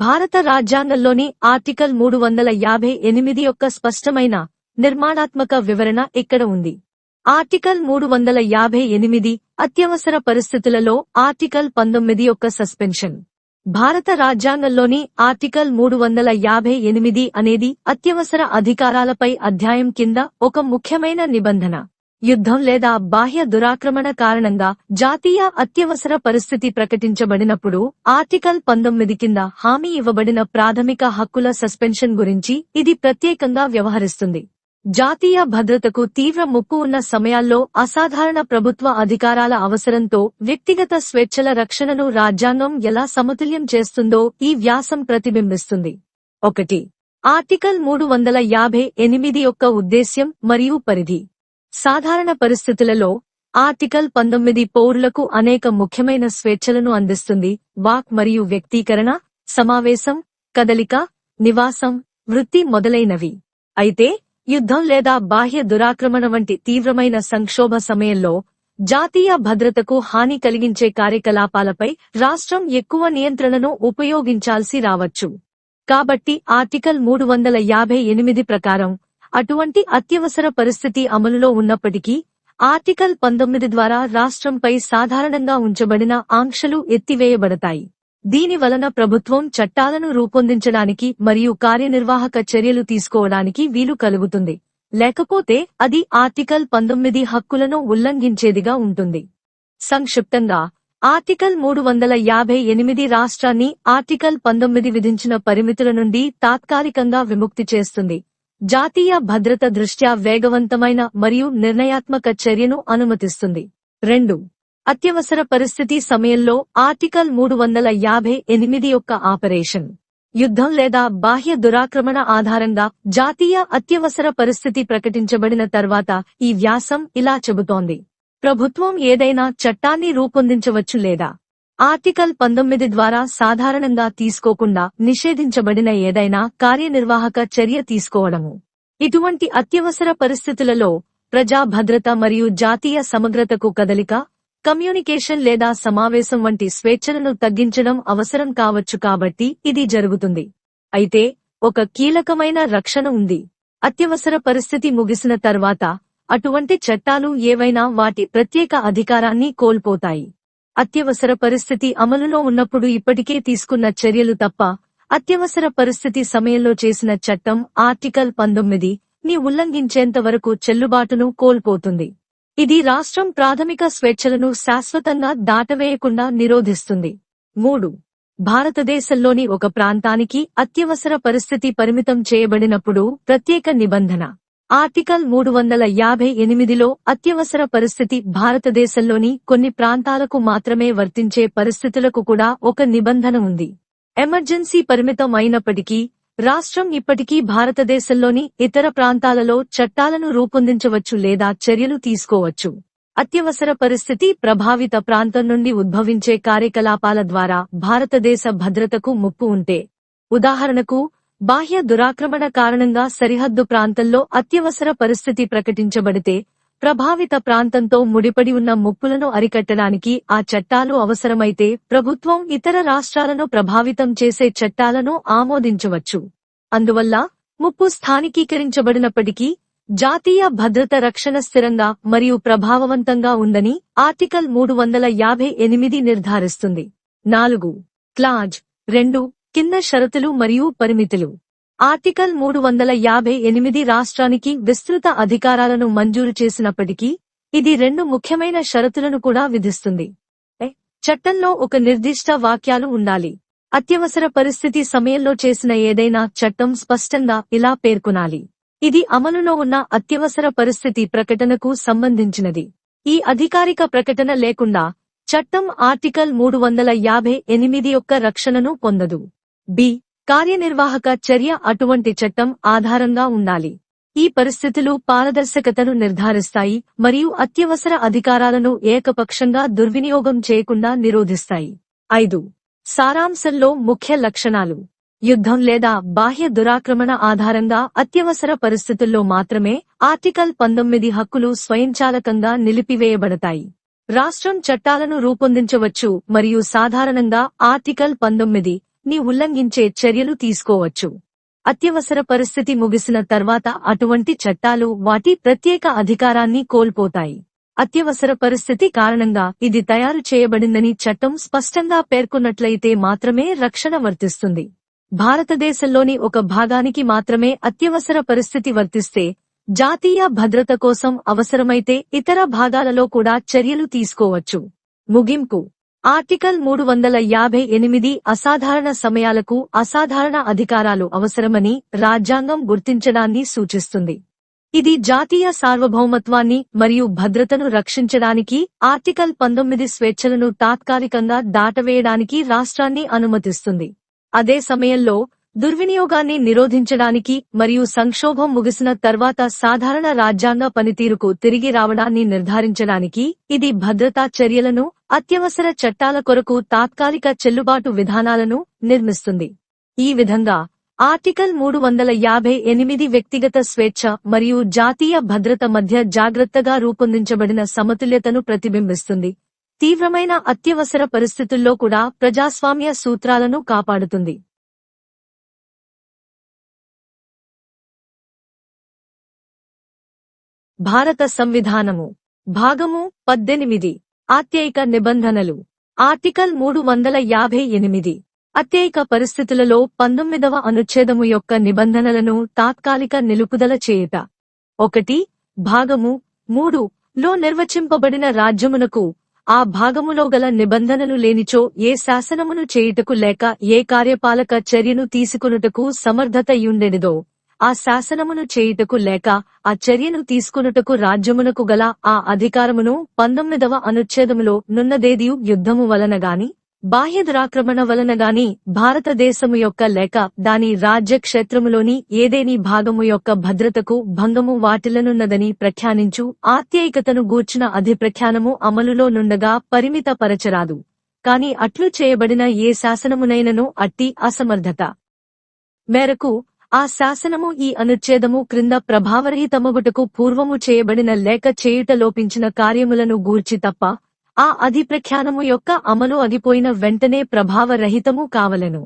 భారత రాజ్యాంగంలోని ఆర్టికల్ మూడు వందల యాభై ఎనిమిది యొక్క స్పష్టమైన నిర్మాణాత్మక వివరణ ఇక్కడ ఉంది? ఆర్టికల్ మూడు వందల యాభై ఎనిమిది అత్యవసర పరిస్థితులలో ఆర్టికల్ పంతొమ్మిది యొక్క సస్పెన్షన్. భారత రాజ్యాంగంలోని ఆర్టికల్ మూడు వందల యాభై ఎనిమిది అనేది అత్యవసర అధికారాలపై అధ్యాయం కింద ఒక ముఖ్యమైన నిబంధన. యుద్ధం లేదా బాహ్య దురాక్రమణ కారణంగా జాతీయ అత్యవసర పరిస్థితి ప్రకటించబడినప్పుడు ఆర్టికల్ పంతొమ్మిది కింద హామీ ఇవ్వబడిన ప్రాథమిక హక్కుల సస్పెన్షన్ గురించి ఇది ప్రత్యేకంగా వ్యవహరిస్తుంది. జాతీయ భద్రతకు తీవ్ర ముప్పు ఉన్న సమయాల్లో అసాధారణ ప్రభుత్వ అధికారాల అవసరంతో వ్యక్తిగత స్వేచ్ఛల రక్షణను రాజ్యాంగం ఎలా సమతుల్యం చేస్తుందో ఈ వ్యాసం ప్రతిబింబిస్తుంది. ఒకటి. ఆర్టికల్ మూడు వందల యాభై ఎనిమిది యొక్క ఉద్దేశ్యం మరియు పరిధి. సాధారణ పరిస్థితులలో ఆర్టికల్ పంతొమ్మిది పౌరులకు అనేక ముఖ్యమైన స్వేచ్ఛలను అందిస్తుంది. వాక్ మరియు వ్యక్తీకరణ సమావేశం కదలిక నివాసం వృత్తి మొదలైనవి. అయితే యుద్ధం లేదా బాహ్య దురాక్రమణ వంటి తీవ్రమైన సంక్షోభ సమయంలో జాతీయ భద్రతకు హాని కలిగించే కార్యకలాపాలపై రాష్ట్రం ఎక్కువ నియంత్రణను ఉపయోగించాల్సి రావచ్చు. కాబట్టి ఆర్టికల్ మూడు వందల యాభై ఎనిమిది ప్రకారం అటువంటి అత్యవసర పరిస్థితి అమలులో ఉన్నప్పటికీ ఆర్టికల్ పంతొమ్మిది ద్వారా రాష్ట్రంపై సాధారణంగా ఉంచబడిన ఆంక్షలు ఎత్తివేయబడతాయి. దీని వలన ప్రభుత్వం చట్టాలను రూపొందించడానికి మరియు కార్యనిర్వాహక చర్యలు తీసుకోవడానికి వీలు కలుగుతుంది. లేకపోతే అది ఆర్టికల్ పంతొమ్మిది హక్కులను ఉల్లంఘించేదిగా ఉంటుంది. సంక్షిప్తంగా ఆర్టికల్ మూడు వందల యాభై ఎనిమిది రాష్ట్రాన్ని ఆర్టికల్ పంతొమ్మిది విధించిన పరిమితుల నుండి తాత్కాలికంగా విముక్తి చేస్తుంది. జాతీయ భద్రత దృష్ట్యా వేగవంతమైన మరియు నిర్ణయాత్మక చర్యను అనుమతిస్తుంది. రెండు. అత్యవసర పరిస్థితి సమయంలో ఆర్టికల్ మూడు వందల యాభై ఎనిమిది యొక్క ఆపరేషన్. యుద్ధం లేదా బాహ్య దురాక్రమణ ఆధారంగా జాతీయ అత్యవసర పరిస్థితి ప్రకటించబడిన తర్వాత ఈ వ్యాసం ఇలా చెబుతోంది. ప్రభుత్వం ఏదైనా చట్టాన్ని రూపొందించవచ్చు లేదా? ఆర్టికల్ పంతొమ్మిది ద్వారా సాధారణంగా తీసుకోకుండా నిషేధించబడిన ఏదైనా కార్యనిర్వాహక చర్య తీసుకోవడము. ఇటువంటి అత్యవసర పరిస్థితులలో ప్రజా భద్రత మరియు జాతీయ సమగ్రతకు కదలిక కమ్యూనికేషన్ లేదా సమావేశం వంటి స్వేచ్ఛలను తగ్గించడం అవసరం కావచ్చు కాబట్టి ఇది జరుగుతుంది. అయితే ఒక కీలకమైన రక్షణ ఉంది. అత్యవసర పరిస్థితి ముగిసిన తర్వాత అటువంటి చట్టాలు ఏవైనా వాటి ప్రత్యేక అధికారాన్ని కోల్పోతాయి. అత్యవసర పరిస్థితి అమలులో ఉన్నప్పుడు ఇప్పటికే తీసుకున్న చర్యలు తప్ప అత్యవసర పరిస్థితి సమయంలో చేసిన చట్టం ఆర్టికల్ పంతొమ్మిది ని ఉల్లంఘించేంత వరకు చెల్లుబాటును కోల్పోతుంది. ఇది రాష్ట్రం ప్రాథమిక స్వేచ్ఛలను శాశ్వతంగా దాటవేయకుండా నిరోధిస్తుంది. మూడు. భారతదేశంలోని ఒక ప్రాంతానికి అత్యవసర పరిస్థితి పరిమితం చేయబడినప్పుడు ప్రత్యేక నిబంధన. ఆర్టికల్ మూడు వందల యాభై ఎనిమిదిలో అత్యవసర పరిస్థితి భారతదేశంలోని కొన్ని ప్రాంతాలకు మాత్రమే వర్తించే పరిస్థితులకు కూడా ఒక నిబంధన ఉంది. ఎమర్జెన్సీ పరిమితం అయినప్పటికీ రాష్ట్రం ఇప్పటికీ భారతదేశంలోని ఇతర ప్రాంతాలలో చట్టాలను రూపొందించవచ్చు లేదా చర్యలు తీసుకోవచ్చు. అత్యవసర పరిస్థితి ప్రభావిత ప్రాంతం నుండి ఉద్భవించే కార్యకలాపాల ద్వారా భారతదేశ భద్రతకు ముప్పు ఉంటే. ఉదాహరణకు బాహ్య దురాక్రమణ కారణంగా సరిహద్దు ప్రాంతంలో అత్యవసర పరిస్థితి ప్రకటించబడితే ప్రభావిత ప్రాంతంతో ముడిపడి ఉన్న ముప్పులను అరికట్టడానికి ఆ చట్టాలు అవసరమైతే ప్రభుత్వం ఇతర రాష్ట్రాలను ప్రభావితం చేసే చట్టాలను ఆమోదించవచ్చు. అందువల్ల ముప్పు స్థానికీకరించబడినప్పటికీ జాతీయ భద్రత రక్షణ స్థిరంగా మరియు ప్రభావవంతంగా ఉందని ఆర్టికల్ మూడు వందల యాభై ఎనిమిది నిర్ధారిస్తుంది. నాలుగు. క్లాజ్ రెండు. కింద షరతులు మరియు పరిమితులు. ఆర్టికల్ మూడు వందల యాభై ఎనిమిది రాష్ట్రానికి విస్తృత అధికారాలను మంజూరు చేసినప్పటికీ ఇది రెండు ముఖ్యమైన షరతులను కూడా విధిస్తుంది. చట్టంలో ఒక నిర్దిష్ట వాక్యాలు ఉండాలి. అత్యవసర పరిస్థితి సమయంలో చేసిన ఏదైనా చట్టం స్పష్టంగా ఇలా పేర్కొనాలి. ఇది అమలులో ఉన్న అత్యవసర పరిస్థితి ప్రకటనకు సంబంధించినది. ఈ అధికారిక ప్రకటన లేకుండా చట్టం ఆర్టికల్ మూడు వందల యాభై ఎనిమిది యొక్క రక్షణను పొందదు. బి. కార్యనిర్వాహక చర్య అటువంటి చట్టం ఆధారంగా ఉండాలి. ఈ పరిస్థితులు పారదర్శకతను నిర్ధారిస్తాయి మరియు అత్యవసర అధికారాలను ఏకపక్షంగా దుర్వినియోగం చేయకుండా నిరోధిస్తాయి. ఐదు. సారాంశంలో ముఖ్య లక్షణాలు. యుద్ధం లేదా బాహ్య దురాక్రమణ ఆధారంగా అత్యవసర పరిస్థితుల్లో మాత్రమే ఆర్టికల్ పంతొమ్మిది హక్కులు స్వయంచాలకంగా నిలిపివేయబడతాయి. రాష్ట్రం చట్టాలను రూపొందించవచ్చు మరియు సాధారణంగా ఆర్టికల్ పంతొమ్మిది ని ఉల్లంఘించే చర్యలు తీసుకోవచ్చు. అత్యవసర పరిస్థితి ముగిసిన తర్వాత అటువంటి చట్టాలు వాటి ప్రత్యేక అధికారాన్ని కోల్పోతాయి. అత్యవసర పరిస్థితి కారణంగా ఇది తయారు చేయబడిందని చట్టం స్పష్టంగా పేర్కొన్నట్లయితే మాత్రమే రక్షణ వర్తిస్తుంది. భారతదేశంలోని ఒక భాగానికి మాత్రమే అత్యవసర పరిస్థితి వర్తిస్తే జాతీయ భద్రత కోసం అవసరమైతే ఇతర భాగాలలో కూడా చర్యలు తీసుకోవచ్చు. ముగింపు. ఆర్టికల్ మూడు వందల యాభై ఎనిమిది అసాధారణ సమయాలకు అసాధారణ అధికారాలు అవసరమని రాజ్యాంగం గుర్తించడాన్ని సూచిస్తుంది. ఇది జాతీయ సార్వభౌమత్వాన్ని మరియు భద్రతను రక్షించడానికి ఆర్టికల్ పంతొమ్మిది స్వేచ్ఛలను తాత్కాలికంగా దాటవేయడానికి రాష్ట్రాన్ని అనుమతిస్తుంది. అదే సమయంలో దుర్వినియోగాన్ని నిరోధించడానికి మరియు సంక్షోభం ముగిసిన తర్వాత సాధారణ రాజ్యాంగ పనితీరుకు తిరిగి రావడాన్ని నిర్ధారించడానికి ఇది భద్రతా చర్యలను అత్యవసర చట్టాల కొరకు తాత్కాలిక చెల్లుబాటు విధానాలను నిర్మిస్తుంది. ఈ విధంగా ఆర్టికల్ మూడు వందల యాభై ఎనిమిది వ్యక్తిగత స్వేచ్ఛ మరియు జాతీయ భద్రత మధ్య జాగ్రత్తగా రూపొందించబడిన సమతుల్యతను ప్రతిబింబిస్తుంది. తీవ్రమైన అత్యవసర పరిస్థితుల్లో కూడా ప్రజాస్వామ్య సూత్రాలను కాపాడుతుంది. భారత సంవిధానము భాగము పద్దెనిమిది. ఆత్యయిక నిబంధనలు. ఆర్టికల్ మూడు వందల యాభై ఎనిమిది. అత్యయిక పరిస్థితులలో పంతొమ్మిదవ అనుచ్ఛేదము యొక్క నిబంధనలను తాత్కాలిక నిలుపుదల చేయుట. ఒకటి భాగము మూడు లో నిర్వచింపబడిన రాజ్యమునకు ఆ భాగములో గల నిబంధనలు లేనిచో ఏ శాసనమును చేయుటకు లేక ఏ కార్యపాలక చర్యను తీసుకునుటకు సమర్థతయుండెనిదో. ఆ శాసనమును చేయుటకు లేక ఆ చర్యను తీసుకునుటకు రాజ్యమునకు గల ఆ అధికారమును పంతొమ్మిదవ అనుచ్ఛేదములో నున్నదేదియు యుద్ధము వలన గాని బాహ్య దురాక్రమణ వలన గాని భారతదేశము యొక్క లేక దాని రాజ్యక్షేత్రములోని ఏదేని భాగము యొక్క భద్రతకు భంగము వాటిలనున్నదని ప్రఖ్యానించు ఆత్యయికతను గూర్చిన అధిప్రఖ్యానము అమలులో నుండగా పరిమిత పరచరాదు కాని అట్లు చేయబడిన ఏ శాసనమునైనను అట్టి అసమర్థత మేరకు ఆ శాసనము ఈ అనుచ్ఛేదము క్రింద ప్రభావరహితమగుటకు పూర్వము చేయబడిన లేక చేయుట లోపించిన కార్యములను గూర్చి తప్ప ఆ అధిప్రఖ్యానము యొక్క అమలు అదిపోయిన వెంటనే ప్రభావరహితము కావలెను.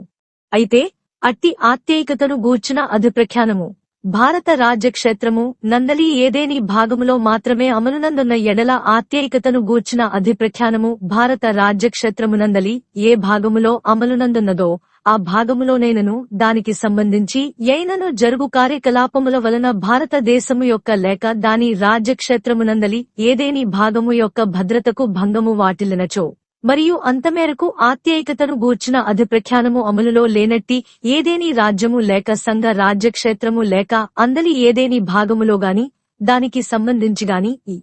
అయితే అట్టి ఆత్యయికతను గూర్చిన అధిప్రఖ్యానము భారత రాజ్యక్షేత్రము నందలి ఏదేని భాగములో మాత్రమే అమలునందున్న ఎడల ఆత్యయికతను గూర్చిన అధిప్రఖ్యానము భారత రాజ్యక్షేత్రమునందలి ఏ భాగములో అమలునందున్నదో ఆ భాగములోనైనను దానికి సంబంధించి ఎయినను జరుగు కార్యకలాపముల వలన భారతదేశము యొక్క లేక దాని రాజ్యక్షేత్రమునందలి ఏదేని భాగము యొక్క భద్రతకు భంగము వాటిల్లినచో. మరియు అంతమేరకు ఆత్యయికతను గూర్చిన అధిప్రఖ్యానము అమలులో లేనట్టి ఏదేని రాజ్యము లేక సంఘ రాజ్యక్షేత్రము లేక అందలి ఏదేని భాగములో గాని దానికి సంబంధించిగాని ఈ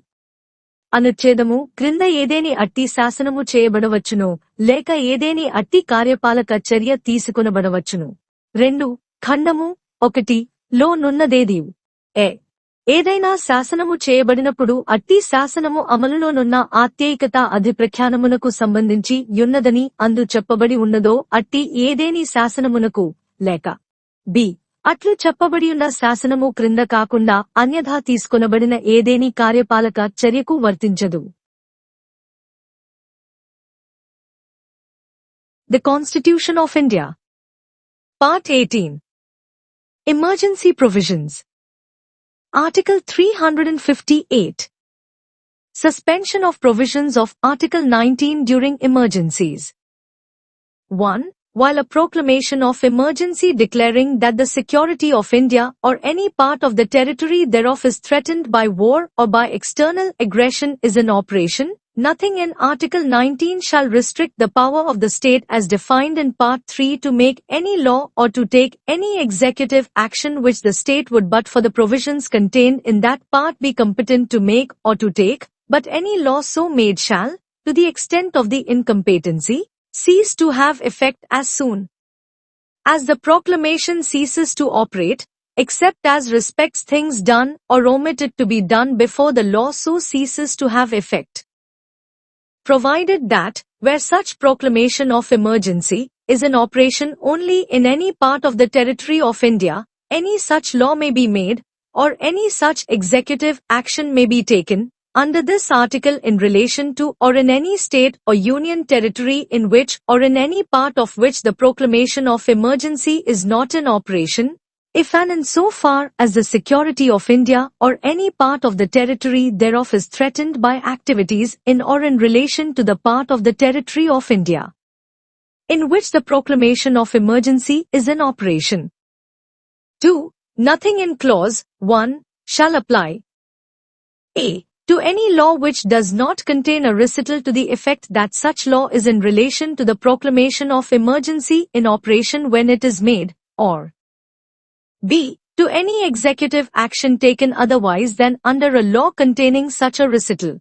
అనుచ్ఛేదము క్రింద ఏదేని అట్టి శాసనము చేయబడవచ్చును లేక ఏదేని అట్టి కార్యపాలక చర్య తీసుకునబడవచ్చును. రెండు ఖండము ఒకటి లో నున్నదేది ఏ ఏదైనా శాసనము చేయబడినప్పుడు అట్టి శాసనము అమలులోనున్న ఆత్యయికత అధిప్రఖ్యానమునకు సంబంధించి యున్నదని అందు చెప్పబడి ఉన్నదో అట్టి ఏదేని శాసనమునకు లేక. B. అట్లు చెప్పబడియున్న శాసనము క్రింద కాకుండా అన్యథా తీసుకొనబడిన ఏదేని కార్యపాలక చర్యకు వర్తించదు the constitution of India part eighteen emergency provisions article three hundred and fifty eight Suspension of provisions of Article 19 during emergencies. 1. While a proclamation of emergency declaring that the security of India or any part of the territory thereof is threatened by war or by external aggression is in operation, nothing in Article 19 shall restrict the power of the state as defined in Part 3 to make any law or to take any executive action which the state would but for the provisions contained in that part be competent to make or to take, but any law so made shall, to the extent of the incompetency, cease to have effect as soon as the proclamation ceases to operate, except as respects things done or omitted to be done before the law so ceases to have effect. Provided that, where such proclamation of emergency is in operation only in any part of the territory of India, any such law may be made, or any such executive action may be taken, under this article in relation to or in any state or union territory in which or in any part of which the proclamation of emergency is not in operation, if and in so far as the security of India or any part of the territory thereof is threatened by activities in or in relation to the part of the territory of India in which the proclamation of emergency is in operation. 2. Nothing in clause 1 shall apply. A. To any law which does not contain a recital to the effect that such law is in relation to the proclamation of emergency in operation when it is made, or B. To any executive action taken otherwise than under a law containing such a recital.